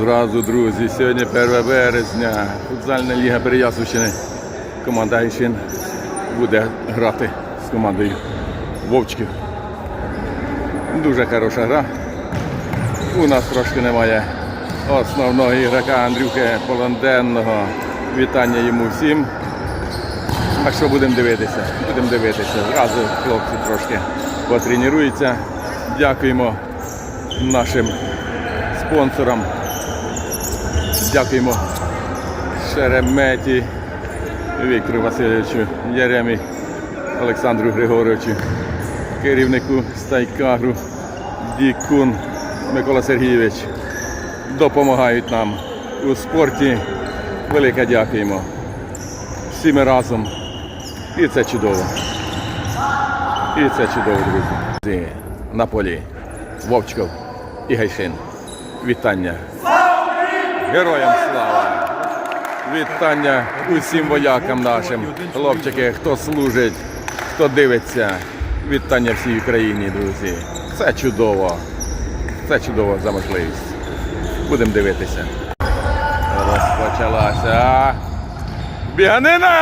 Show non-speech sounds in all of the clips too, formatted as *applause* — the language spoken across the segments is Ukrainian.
Зразу, друзі, сьогодні 1 березня. Футзальна ліга Переяславщини. Команда Гайшин буде грати з командою Вовчків. Дуже хороша гра. У нас трошки немає основного ігрока Андрюхи Полонденного. Вітання йому всім. А що будемо дивитися? Будемо дивитися. Зразу хлопці трошки потренуються. Дякуємо нашим спонсорам. Дякуємо Шереметі, Віктору Васильовичу, Яремі, Олександру Григоровичу, керівнику Стайкагру, Дікун Микола Сергійович. Допомагають нам у спорті. Велике дякуємо. Всі ми разом. І це чудово. І це чудово, друзі. На полі Вовчков і Гайшин. Вітання. Героям слава! Вітання усім воякам нашим, хлопчики, хто служить, хто дивиться. Вітання всій Україні, друзі. Це чудово. Це чудово за можливість. Будемо дивитися. Розпочалася. Біганина!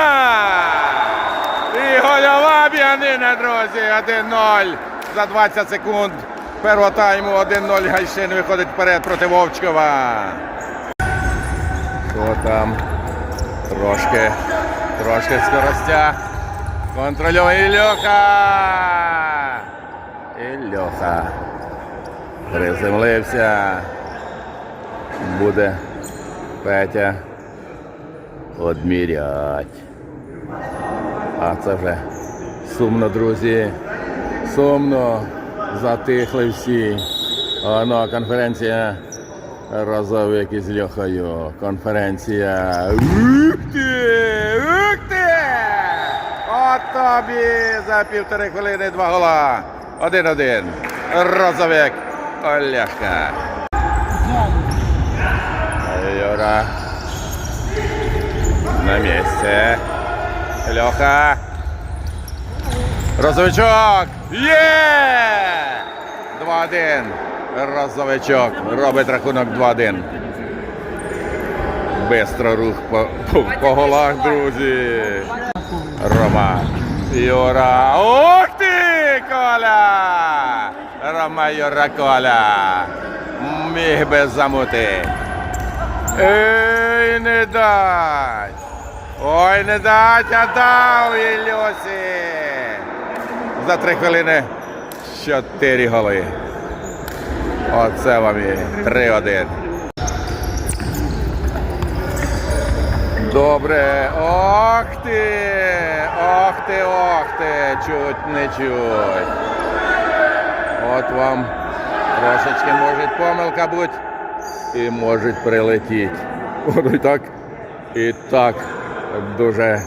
І гольова біганина, друзі. 1-0 за 20 секунд. Першого тайму 1-0 Гайшин виходить вперед проти Вовчкова. Що там? Трошки, трошки скоростя. Контрольовий Ільоха. Ільоха. Приземлився. Буде Петя одмірять. А це вже сумно, друзі. Сумно. Затихли всі. Ну, конференція Розовик із Льохою. Конференція. Ух ти! От тобі за півтори хвилини два гола. Один-один. Розовик. Олешка. Юра. На місці. Льоха. Розовичок. Є! 2-1. Розовичок. Робить рахунок 2-1. Бистро рух по, по, по голах, друзі. Рома. Юра. Ух ти, Коля! Рома Юра Коля. Міг би замути. Ей, не дать. Ой, не дать, а дав Ілюсі. За три хвилини чотири голи. Оце вам і 3-1. Добре. Ох ти! Ох ти, ох ти! Чуть не чуть. От вам трошечки може помилка бути і можуть прилетіти. І так. І так дуже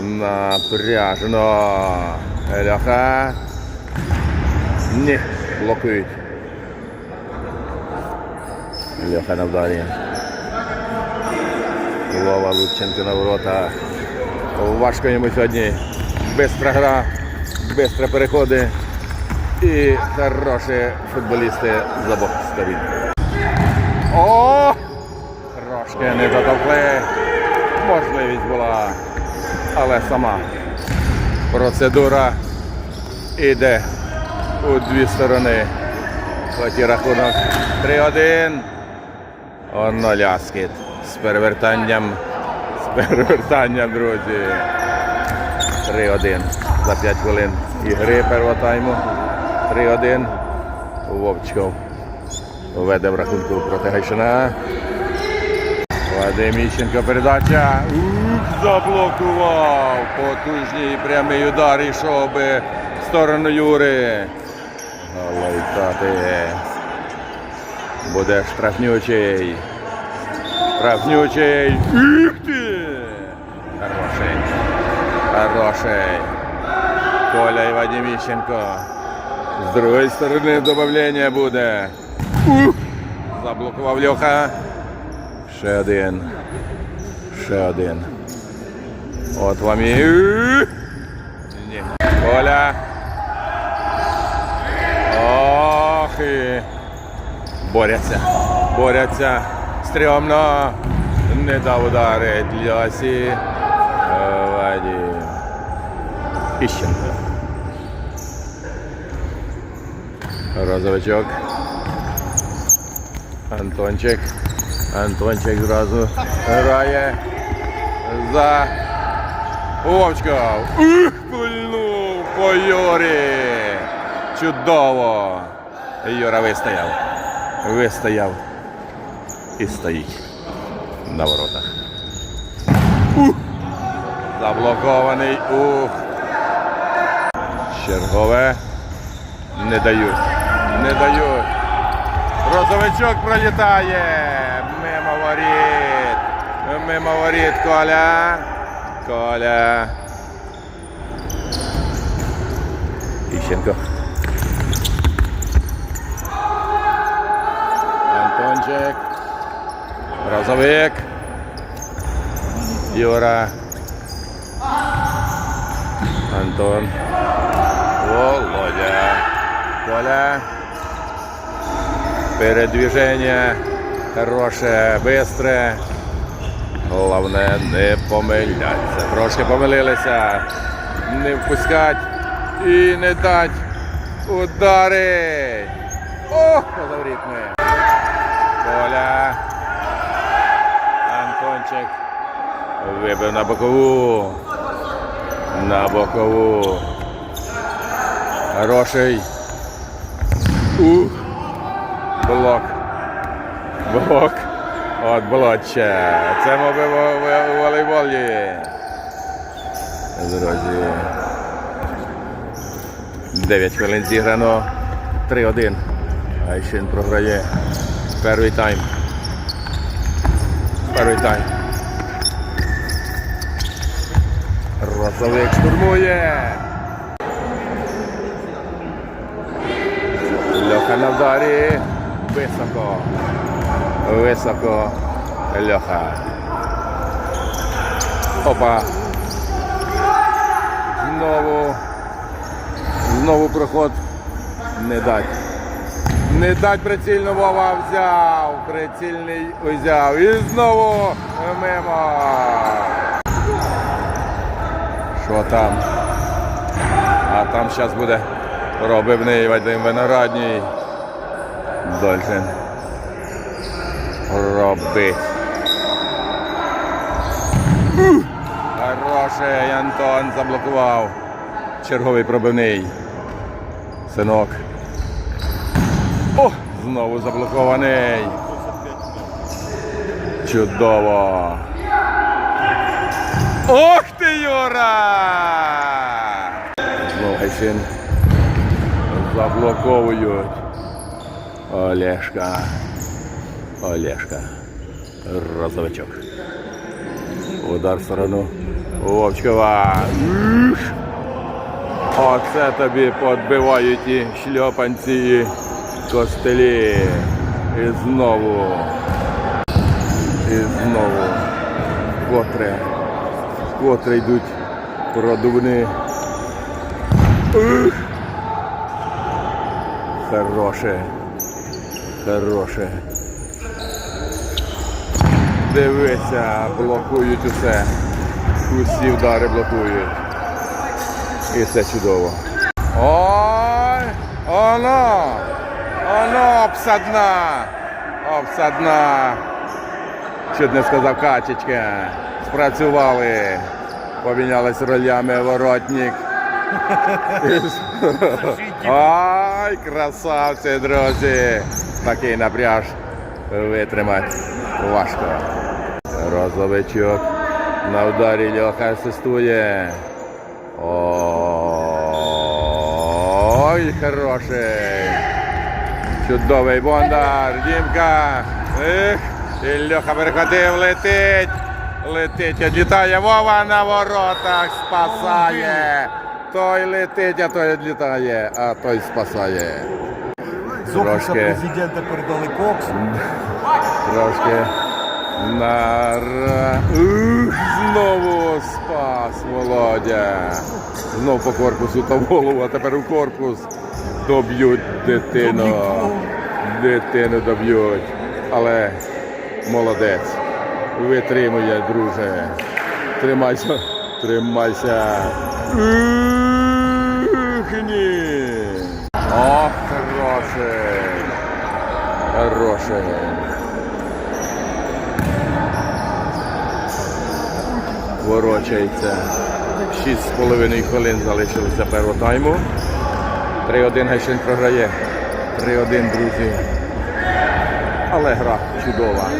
напряжно. Ляха. Ні, блокують. Льоха на вдарі. Лова Лученко на ворота. Важко йому сьогодні. Бистра гра, бистро переходи. І хороші футболісти з обох сторін. О! Трошки не дотовкли. Можливість була. Але сама процедура йде у дві сторони. Хоч рахунок 3-1. Оно ляскіт. З перевертанням. З перевертанням, друзі. 3-1 за 5 хвилин ігри первого тайму. 3-1. Вовчков веде в рахунку проти Гайшина. Вадим Іщенко передача. Заблокував. Потужний прямий удар йшов би в сторону Юри. Галайтати. Буде штрафнючий. Штрафнючий. Ух ти! Хороший. Хороший. Коля і Вадим Іщенко. З другої сторони додавлення буде. Ух! Заблокував Льоха. Ще один. Ще один. От вам і. Ух! Ні. Коля. Борються. Борються. стрьомно. Не дав ударить Льосі. Вадим. Іщенко. Розовичок. Антончик. Антончик зразу грає за Вовчка. Ух, пульнув по Юрі. Чудово. Юра вистояв. Вистояв. І стоїть на воротах. Ух. Заблокований. Ух. Чергове. Не дають. Не дають. Розовичок пролітає. Мимо воріт. Мимо воріт Коля. Коля. Іщенко. Антончик. Розовик. Юра. Антон. Володя. Коля. Передвижение хороше, бистре. Головне не помилятися. Трошки помилилися. Не впускать і не дать удари. Ох, позавріть ми. Коля. Антончик. Вибив на бокову. На бокову. Хороший. Ух. Блок. Блок. От блоче. Це мови у волейболі. Друзі. 9 хвилин зіграно. 3-1. Айшин програє. Перший тайм. Перший тайм. Розовик штурмує. Льоха на вдарі. Високо. Високо. Льоха. Опа. Знову. Знову проход. Не дать. Не дать прицільно Вова взяв. Прицільний взяв. І знову мимо. Що там? А там зараз буде робивний Вадим Виноградній. Дольшин. Робить. Хороший Антон заблокував. Черговий пробивний. Синок. О! Знову заблокований. Чудово. Ох ти, Юра! Знову Гайсин. Заблоковують. Олешка. Олешка. Розовичок. Удар в сторону Вовчкова. Ух! Оце тобі подбивають і шльопанці і костелі. І знову. І знову. Котре. Котре йдуть продувни. Ух! Хороше. Хороше. Дивися, блокують усе. Усі вдари блокують. І це чудово. Ой! Оно! Оно обсадна! Обсадна! Чуть не сказав качечка. Спрацювали. Помінялись ролями воротник. Ай, красавці, друзі! Такий напряж витримати важко. Розовичок на ударі Льоха асистує. Ой, хороший. Чудовий Бондар. Дімка. Ех, і Льоха перехватив, летить. Летить, відлітає Вова на воротах, спасає. Той летить, а той відлітає, а той спасає. З офісу президента передали кокс. Трошки нара. Ух, знову спас Володя. Знов по корпусу та в голову, а тепер у корпус. Доб'ють дитину. Дитину доб'ють. Але Молодець. Витримує, друже. Тримайся. Тримайся. Ух, ні. О, хороший. Хороший. Ворочається. 6,5 хвилин залишилося першого тайму. 3-1 Гайшин програє. 3-1, друзі. Але гра чудова.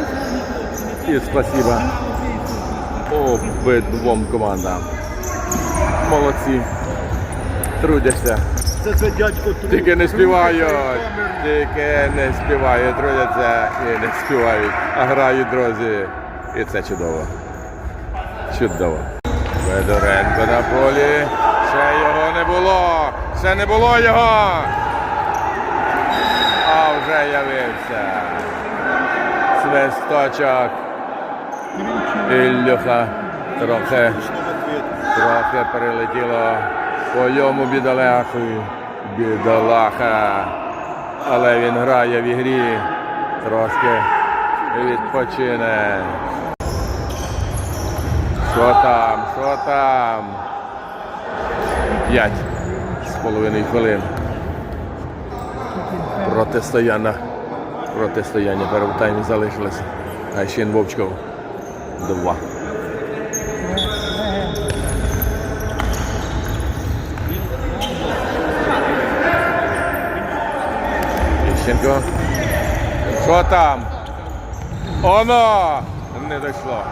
І спасіба обидвом командам. Молодці. Трудяться. Це це дядько Тільки не співають. Тільки не співають, трудяться і не співають. А грають, друзі. І це чудово. Чудово. Федоренко на полі. Ще його не було. Ще не було його. А вже явився. Свисточок. Ілюха трохи, трохи перелетіло по йому бідолаху. Бідолаха. Але він грає в ігрі. Трошки відпочине. Що там? Що там? П'ять з половиною хвилин. Протистояння. Протистояння першого таймі залишилося. Гайшин Вовчков. Два. Іщенко. Що там? Оно! Не дійшло.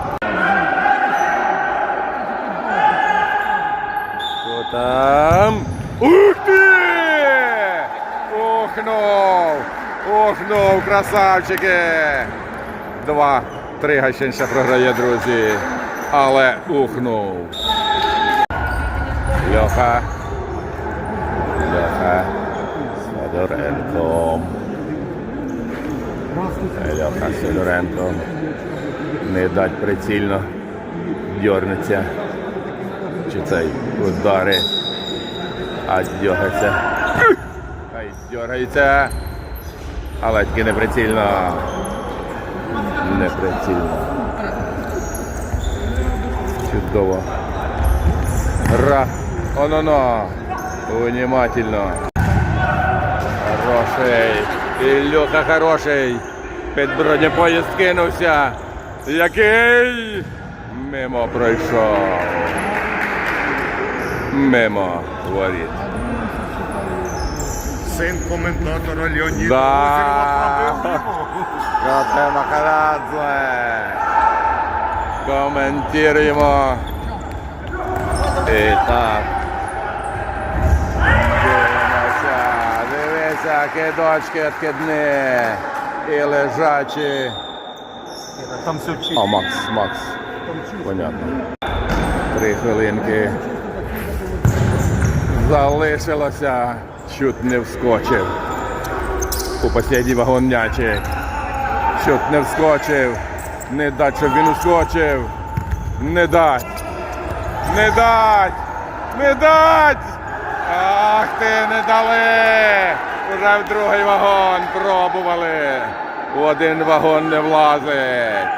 Що там? Ух ти! Ухнув! Ухнув, красавчики! Два. Три Гайшин програє, друзі. Але ухнув. Льоха. Льоха. З Федоренком. Льоха Сидоренко. Не дать прицільно. Дьорнеться. Чи цей удари. А дьогається. Хай дьоргається. Але тільки не прицільно. Не прицільно. Чудово. Гра. Оно-но. Внимательно. Хороший. Ілюха хороший. Під бронепоїзд кинувся. Який мимо пройшов. Мимо воріт. Син коментатора Леоніда Да. Коте Махарадзе. Коментуємо. І так. Дивимося. Дивися, кидочки відкидні. І лежачі. Там все вчить. А, Макс, Макс. Понятно. Три хвилинки. Залишилося. Чуть не вскочив. У послідній вагон м'ячик. Чуть не вскочив. Не дать, щоб він ускочив. Не дать. Не дать. Не дать. Ах ти, не дали. Уже в другий вагон пробували. В один вагон не влазить.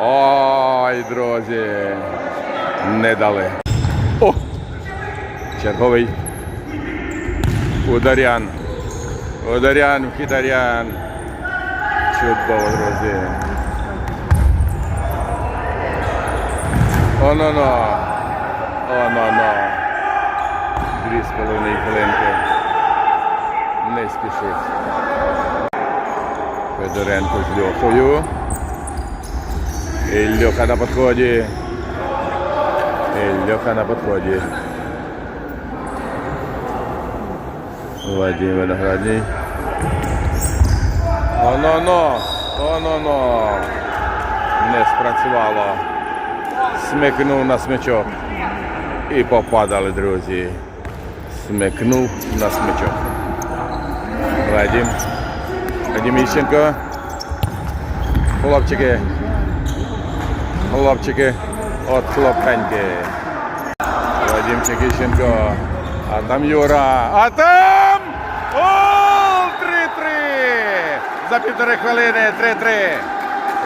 Ой, друзі. Не дали. О! Черговий. Ударян. Ударян, вхидарян. Чудово, друзі. Оно-но. Оно-но. Дві з половиною хвилинки. Не спішить. Федоренко з Льохою. І Льоха на підході. І Льоха на підході. Вадим Виноградний. Оно-но! Оно-но! Не спрацювало. Смикнув на смичок. І попадали, друзі. Смикнув на смичок. Вадим. Вадим Іщенко. Хлопчики. Хлопчики. От хлопеньки. Вадимчик Іщенко. А там Юра. А там! Гол! 3-3! За півтори хвилини 3-3.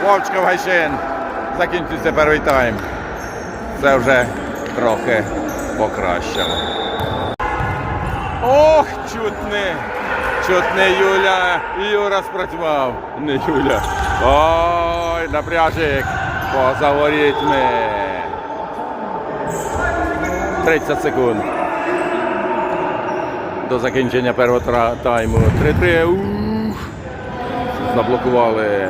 Вовчка Гайшин. Закінчується перший тайм. Це вже трохи покращило. Ох, чуть не. Чуть не Юля. Юра спрацював. Не Юля. Ой, напряжик. Поза ворітьми. 30 секунд. До закінчення першого тайму. 3-3. Ух. Заблокували.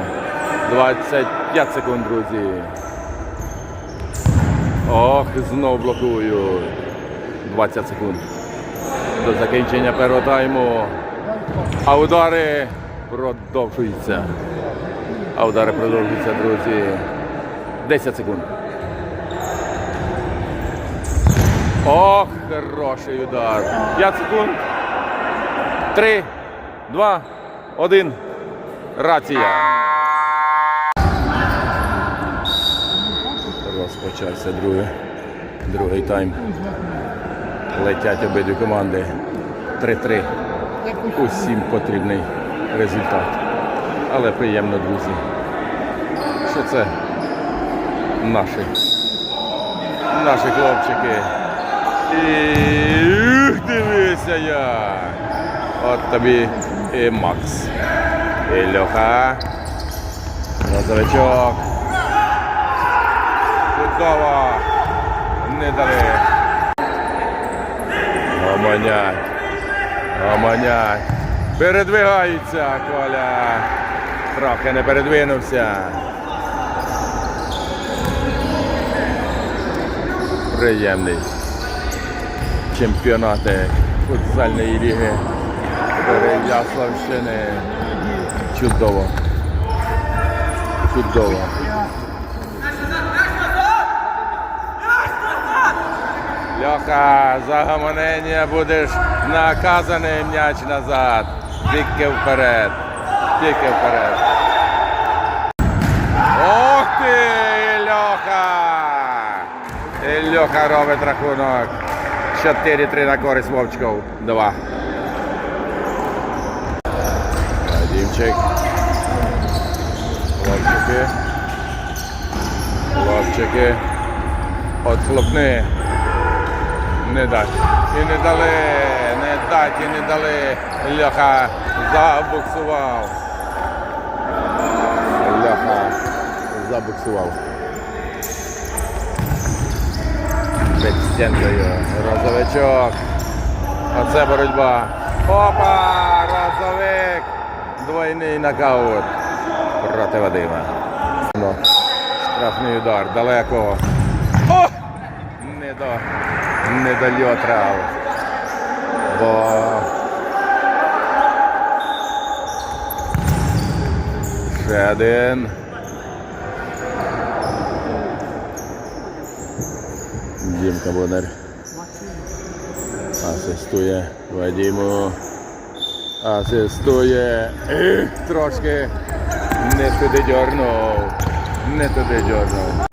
25 секунд, друзі. Ох, знов блокують. 20 секунд. До закінчення першого тайму. А удари продовжуються. А удари продовжуються, друзі. 10 секунд. Ох, хороший удар. 5 секунд. 3, 2, 1. Рація. Розпочався другий, другий тайм. Летять обидві команди. 3-3. Усім потрібний результат. Але приємно, друзі. Що це наші, наші хлопчики. Ух, дивися я. От тобі і Макс. І Льоха. Розовичок. Чудово. Не дали. Гомонять. Гомонять. Передвигаються, Коля. Трохи не передвинувся. Приємний. Чемпіонати футзальної ліги Переяславщини. Чудово. Чудово. Льоха, за гомонення будеш наказаний м'яч назад. Тільки вперед. Тільки вперед. Ох ти, Ільоха! Ільоха робить рахунок. 4-3 на користь Вовчков. Два. Вадимчик. Хлопчики. Хлопчики. Отхлопни. Не дать. І не дали. Не дать і не дали. Льоха забуксував. Льоха забуксував. Під стінкою. Розовичок. Оце боротьба. Опа! Розовик! Двойний нокаут проти Вадима. Штрафний удар далеко. О! Не до. Не дольотрав. Бо ще один. Дімка Бондар. Асистує Вадиму. Асистує. Ех, *clears throat* трошки не туди дьорнув. Не туди дьорнув.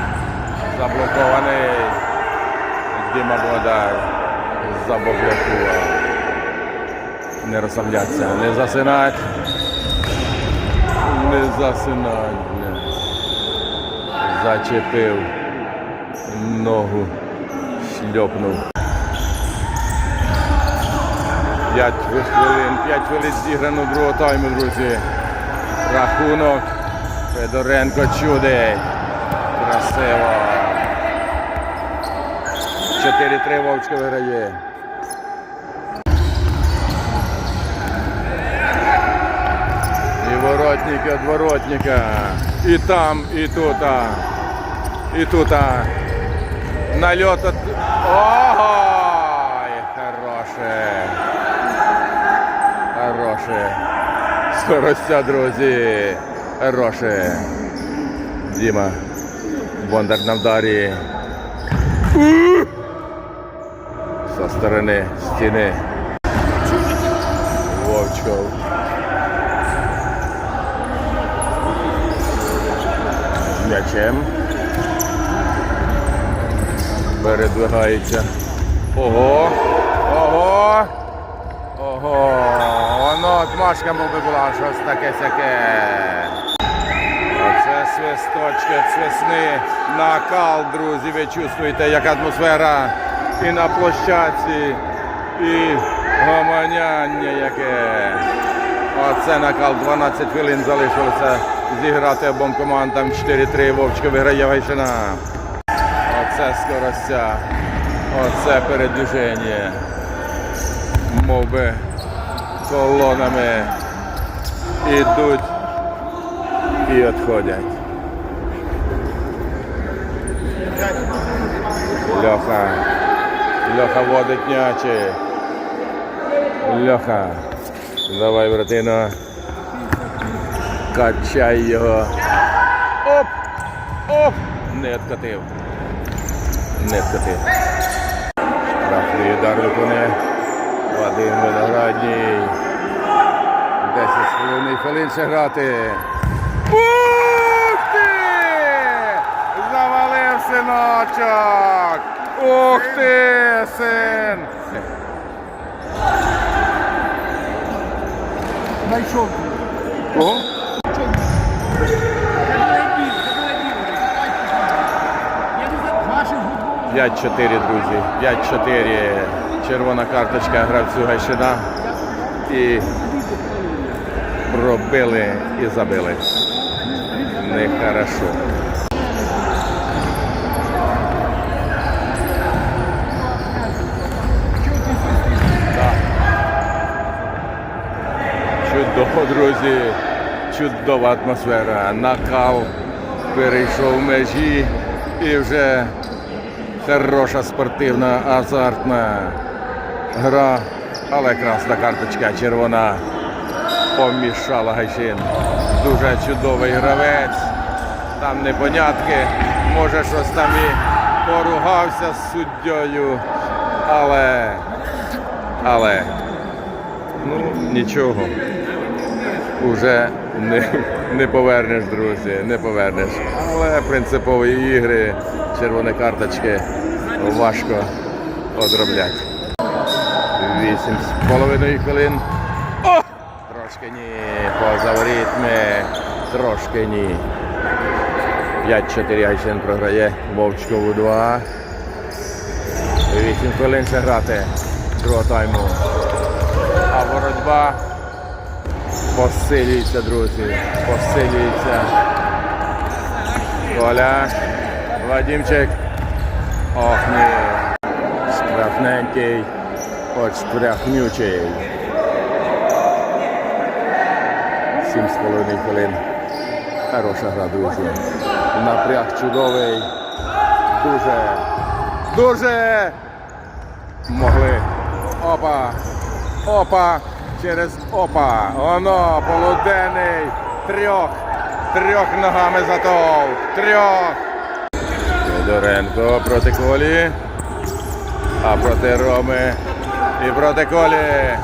Заблокований. Діма Бондар. Заблокував. Не розслабляться, не засинать. Не засинать. Зачепив ногу шльопнув. П'ять хвилин, п'ять хвилин зіграно другого тайму, друзі. Рахунок. Федоренко чудить. Красиво. 4-3 Вовчко виграє. І воротник від воротника. І там, і тут. І тут. Нальот от... Ой, хороше. Хороше. Скоростя, друзі. Хороше. Діма. Бондар на вдарі. Ух! Со сторони стіни. Вовчков. З М'ячем. Передвигається. Ого! Ого! Ого! Воно отмашка мов би була щось таке сяке. Оце свисточки, свисни, накал, друзі. Ви чувствуєте, як атмосфера і на площадці, і гомоняння яке. Оце накал 12 хвилин залишилося зіграти обом командам 4-3. Вовчко виграє Гайшина. Оце скоростя. Оце передвіження. Мов би колонами ідуть і відходять. Льоха. Льоха водить м'ячі. Льоха. Давай, братино. Качай його. Оп! Оп! Не откатив. Откатив. Штрафний удар виконує Вадим Виноградній. 10 з половиною хвилин ще грати. Ух ти! Завалив синочок! Ух ти, син! Знайшов. Кого? 5-4, друзі. 5-4. Червона карточка гравцю Гайшина. І пробили і забили. Нехорошо. Чудово, друзі. Чудова атмосфера. Накал перейшов межі і вже Хороша спортивна, азартна гра, але красна карточка червона помішала Гайшин. Дуже чудовий гравець. Там непонятки. Може щось там і поругався з суддєю. Але, але, ну нічого. Уже не, не повернеш, друзі, не повернеш. Але принципові ігри, червоні карточки важко одробляти. Вісім з половиною хвилин. О! Трошки ні, поза ворітьми. Трошки ні. 5-4 Гайсен програє. Вовчкову 2. 8 хвилин ще грати. Другого тайму. А боротьба посилюється, друзі. Посилюється. Коля. Вадимчик. Ох, ні. Штрафненький. От штрафнючий. Сім з половиною хвилин. Хороша гра, друзі. Напряг чудовий. Дуже. Дуже могли. Опа. Опа. Через опа. Оно, полуденний. Трьох. Трьох ногами затовк. Трьох. Федоренко проти Колі. А проти Роми. І проти Колі.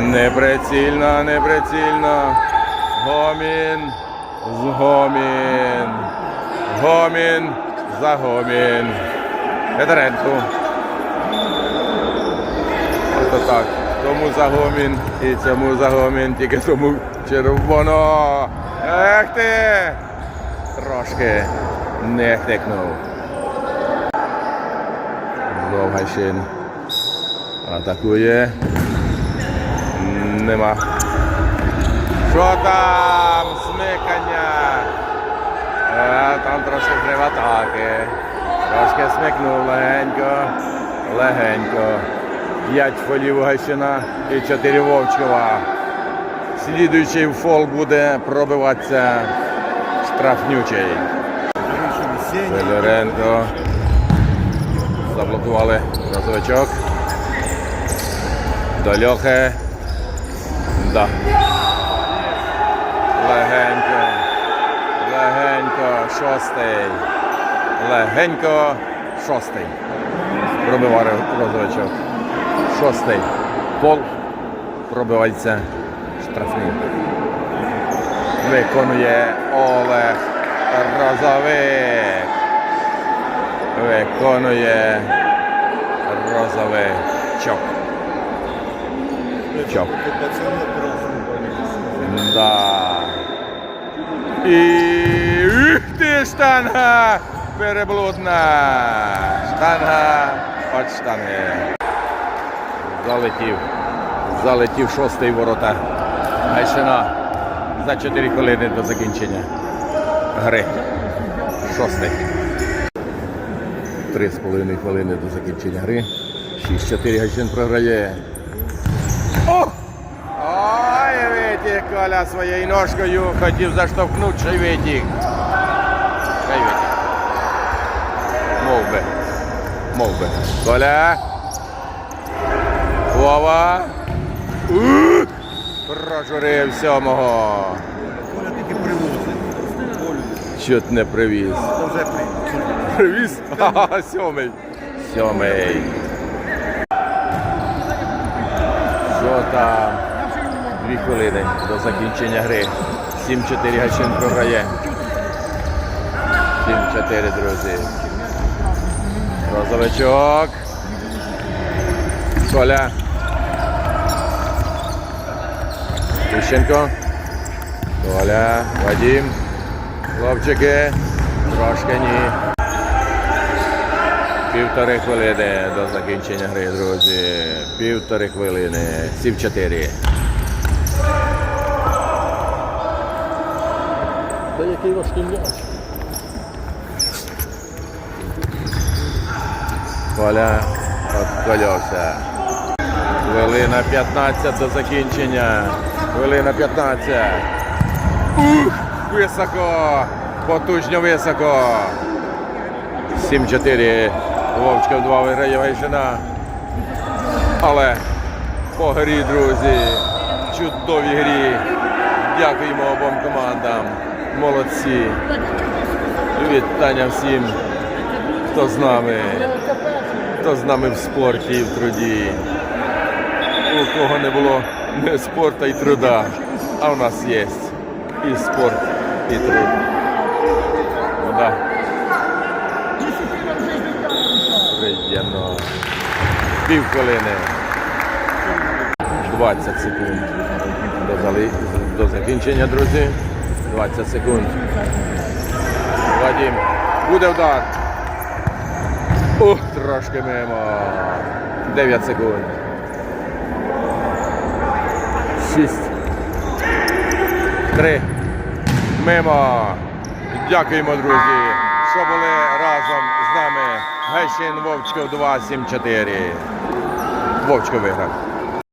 Неприцільно, неприцільно. Гомін. Згомін. Гомін. Загомін. Федоренко. Ото так. Тому загомін і цьому загомін, тільки тому червоно. Ех ти! Трошки не хтикнув. Довгайшин. Атакує. Нема. Що там? Смикання. А, там трошки атаки. Трошки смикнув легенько. Легенько. П'ять фолів у Гайсина і чотири Вовчкова. Слідуючий фол буде пробиватися штрафнючий. Федоренко. Заблокували розовичок. До Льохи. Да. Легенько. Легенько. Шостий. Легенько. Шостий. Пробиває розовичок. Шостий. Пол. Пробивається штрафний. Виконує Олег Розовик. Виконує розовичок. Чок. Да. І Ух ти штанга! Переблудна! Штанга від штанги. Залетів. Залетів шостий ворота. Гайшина за 4 хвилини до закінчення гри. Шостий. Три з половиною хвилини до закінчення гри. 6-4 Гайшин програє. О! Ой, Вітік Коля своєю ножкою хотів заштовхнути, ще й Вітік. Ще й Мов би. Мов би. Коля. Вова. Прожурив сьомого. Чот не привіз. Вже при. Привіз? Ха-ха, сьомий. Сьомий. Що там? Дві хвилини до закінчення гри. 7-4 Гащин програє. 7-4, друзі. Розовичок. Коля. Тищенко. Коля. Вадим. Хлопчики. Трошки ні. Півтори хвилини до закінчення гри, друзі. Півтори хвилини. 7-4. Та який важкий м'яч. Коля откольовся. Хвилина 15 до закінчення. Хвилина 15. Ух! Високо! Потужно високо. 7-4. Вовчка в 2 виграє Гайшина. Але по грі, друзі, чудовій грі. Дякуємо обом командам. Молодці. Вітання всім, хто з нами, хто з нами в спорті і в труді. У кого не було не спорту і труда, а у нас є і спорт, і труд. Да. Приємно. Пів хвилини. 20 секунд. До, зали... до закінчення, друзі. 20 секунд. Вадим. Буде удар. Ух, трошки мимо. 9 секунд. 6. 3. Мимо. Дякуємо, друзі, що були разом з нами. Гайшин Вовчков 2-7-4. Вовчко виграв.